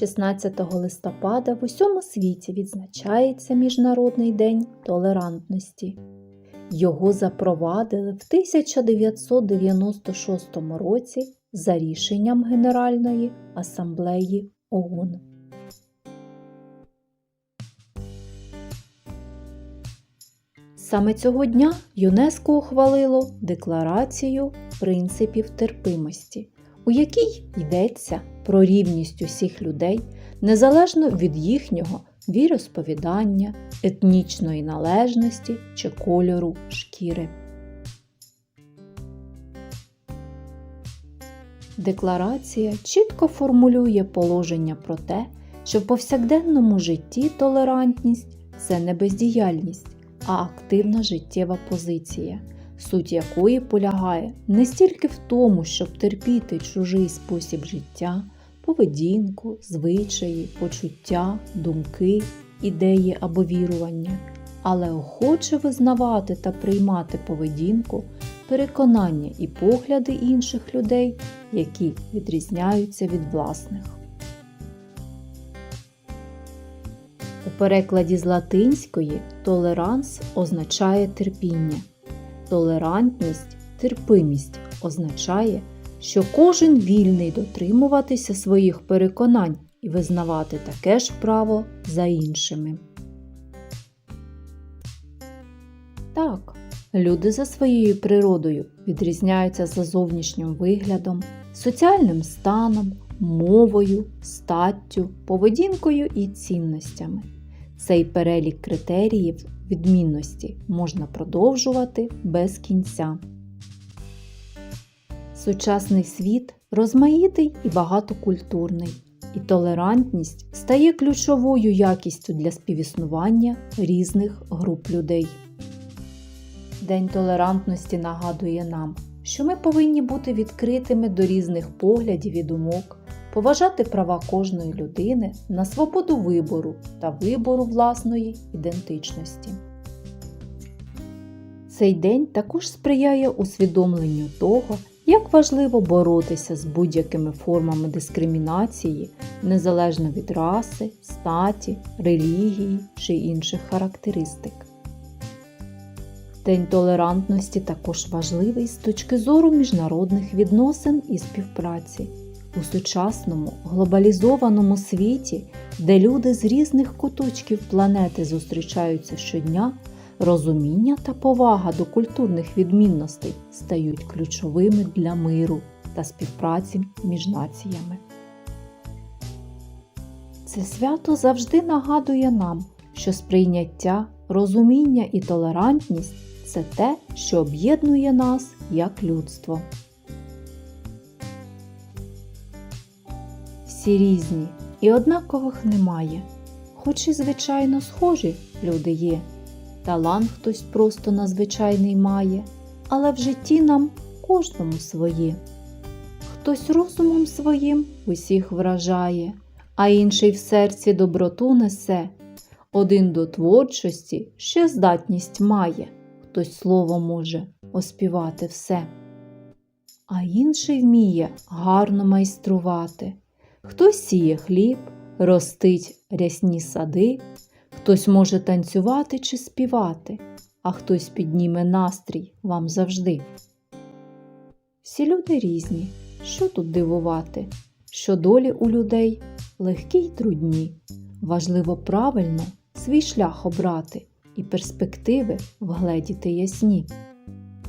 16 листопада в усьому світі відзначається Міжнародний день толерантності. Його запровадили в 1996 році за рішенням Генеральної асамблеї ООН. Саме цього дня ЮНЕСКО ухвалило Декларацію принципів терпимості, у якій йдеться про рівність усіх людей незалежно від їхнього віросповідання, етнічної належності чи кольору шкіри. Декларація чітко формулює положення про те, що в повсякденному житті толерантність це не бездіяльність, а активна життєва позиція, суть якої полягає не стільки в тому, щоб терпіти чужий спосіб життя, поведінку, звичаї, почуття, думки, ідеї або вірування, але охоче визнавати та приймати поведінку, переконання і погляди інших людей, які відрізняються від власних. У перекладі з латинської толеранс означає терпіння. Толерантність, терпимість означає, що кожен вільний дотримуватися своїх переконань і визнавати таке ж право за іншими. Так, люди за своєю природою відрізняються за зовнішнім виглядом, соціальним станом, мовою, статтю, поведінкою і цінностями. Цей перелік критеріїв відмінності можна продовжувати без кінця. Сучасний світ розмаїтий і багатокультурний, і толерантність стає ключовою якістю для співіснування різних груп людей. День толерантності нагадує нам, що ми повинні бути відкритими до різних поглядів і думок, поважати права кожної людини на свободу вибору та вибору власної ідентичності. Цей день також сприяє усвідомленню того, як важливо боротися з будь-якими формами дискримінації незалежно від раси, статі, релігії чи інших характеристик. День толерантності також важливий з точки зору міжнародних відносин і співпраці. У сучасному глобалізованому світі, де люди з різних куточків планети зустрічаються щодня, розуміння та повага до культурних відмінностей стають ключовими для миру та співпраці між націями. Це свято завжди нагадує нам, що сприйняття, розуміння і толерантність це те, що об'єднує нас як людство. Всі різні і однакових немає, хоч і звичайно схожі люди є. Талант хтось просто надзвичайний має, але в житті нам кожному своє. Хтось розумом своїм усіх вражає, а інший в серці доброту несе. Один до творчості ще здатність має, хтось слово може оспівати все. А інший вміє гарно майструвати. Хтось сіє хліб, ростить рясні сади, хтось може танцювати чи співати, а хтось підніме настрій вам завжди. Всі люди різні, що тут дивувати, що долі у людей легкі й трудні, важливо правильно свій шлях обрати і перспективи вгледіти ясні.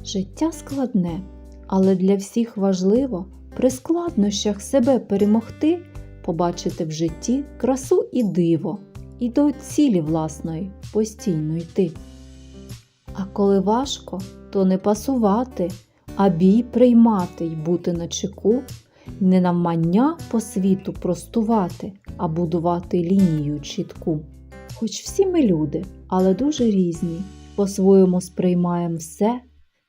Життя складне, але для всіх важливо при складнощах себе перемогти, побачити в житті красу і диво, і до цілі власної постійно йти. А коли важко, то не пасувати, а бій приймати й бути на чеку, не навмання по світу простувати, а будувати лінію чітку. Хоч всі ми люди, але дуже різні, по-своєму сприймаємо все,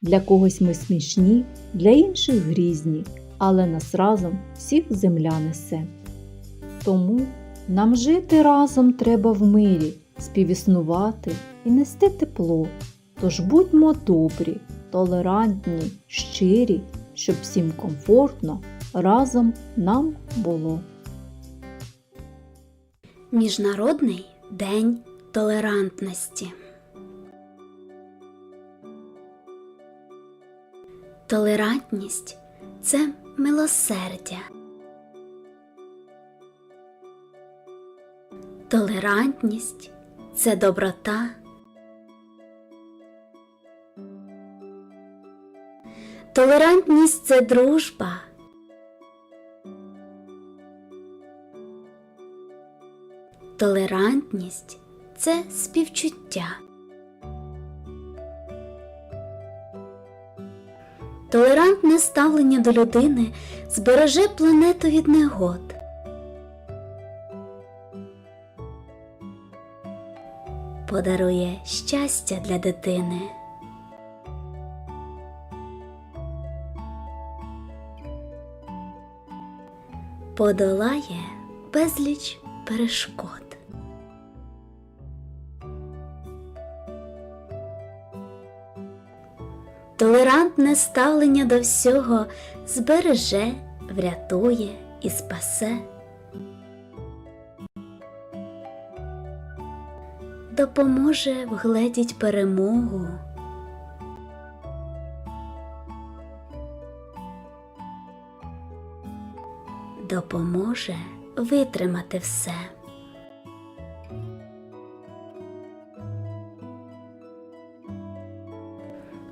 для когось ми смішні, для інших грізні, але нас разом всіх земля несе. Тому нам жити разом треба в мирі, співіснувати і нести тепло. Тож будьмо добрі, толерантні, щирі, щоб всім комфортно разом нам було. Міжнародний день толерантності. Толерантність це милосердя. Толерантність це доброта. Толерантність це дружба. Толерантність це співчуття. Толерантне ставлення до людини збереже планету від негод. Подарує щастя для дитини. Подолає безліч перешкод. Толерантне ставлення до всього збереже, врятує і спасе. Допоможе вгледіть перемогу. Допоможе витримати все.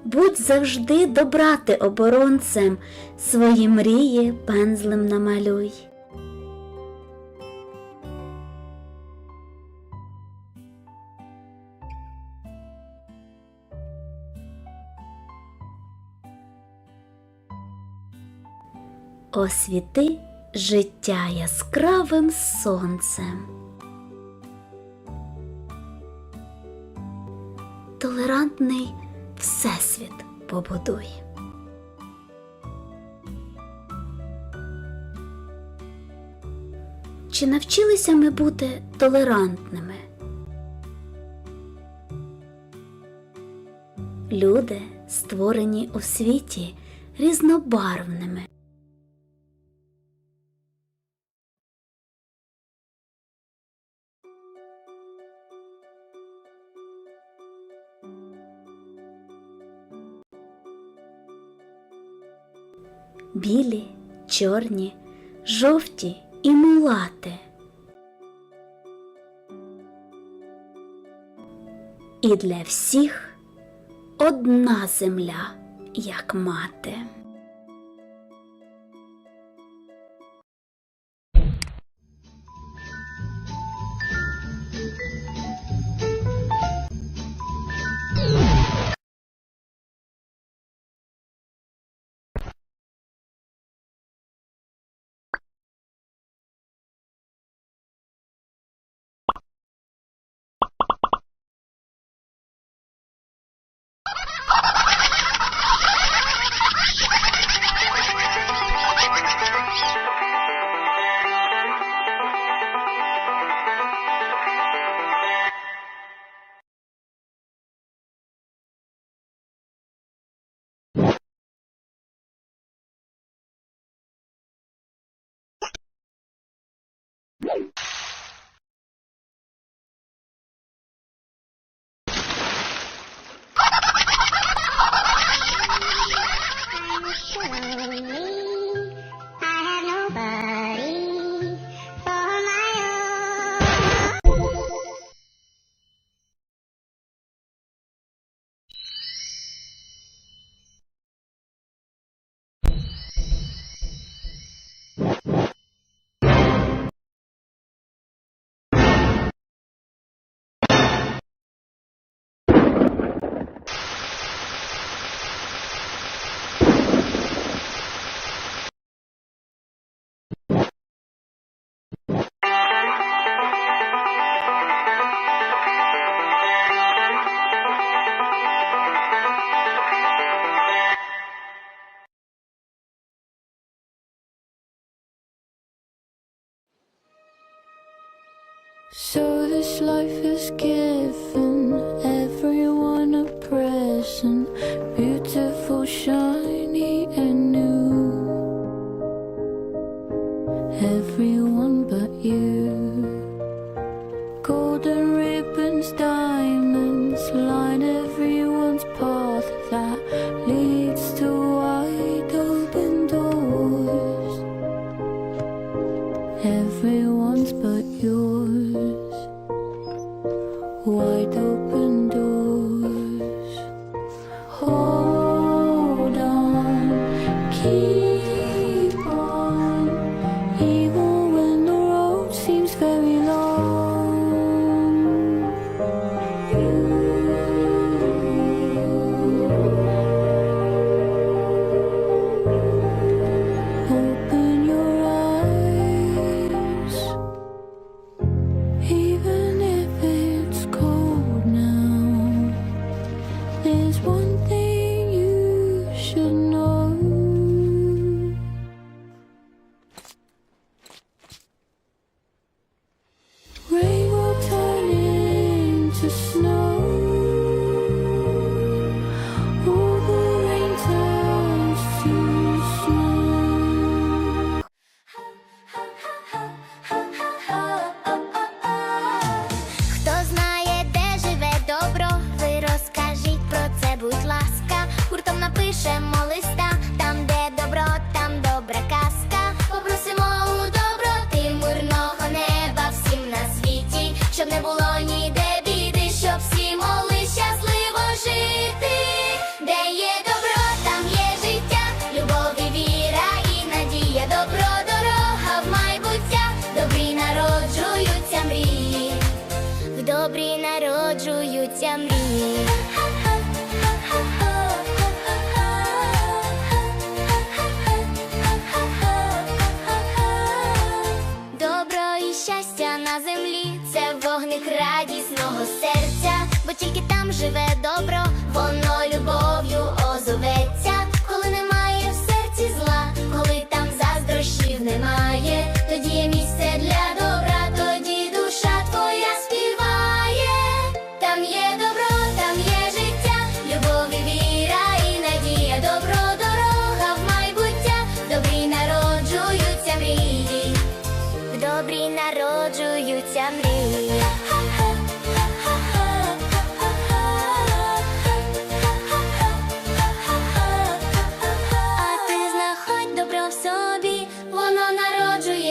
Будь завжди добрати оборонцем, свої мрії пензлем намалюй. Освіти життя яскравим сонцем. Толерантний всесвіт побудуй. Чи навчилися ми бути толерантними? Люди створені у світі різнобарвними. Білі, чорні, жовті і мулати. І для всіх одна земля, як мати. So this life has given everyone a present,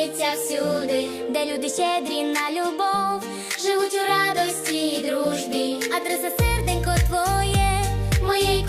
діється всюди, де люди щедрі на любов, живуть у радості і дружбі, адреса серденько твоє, моєї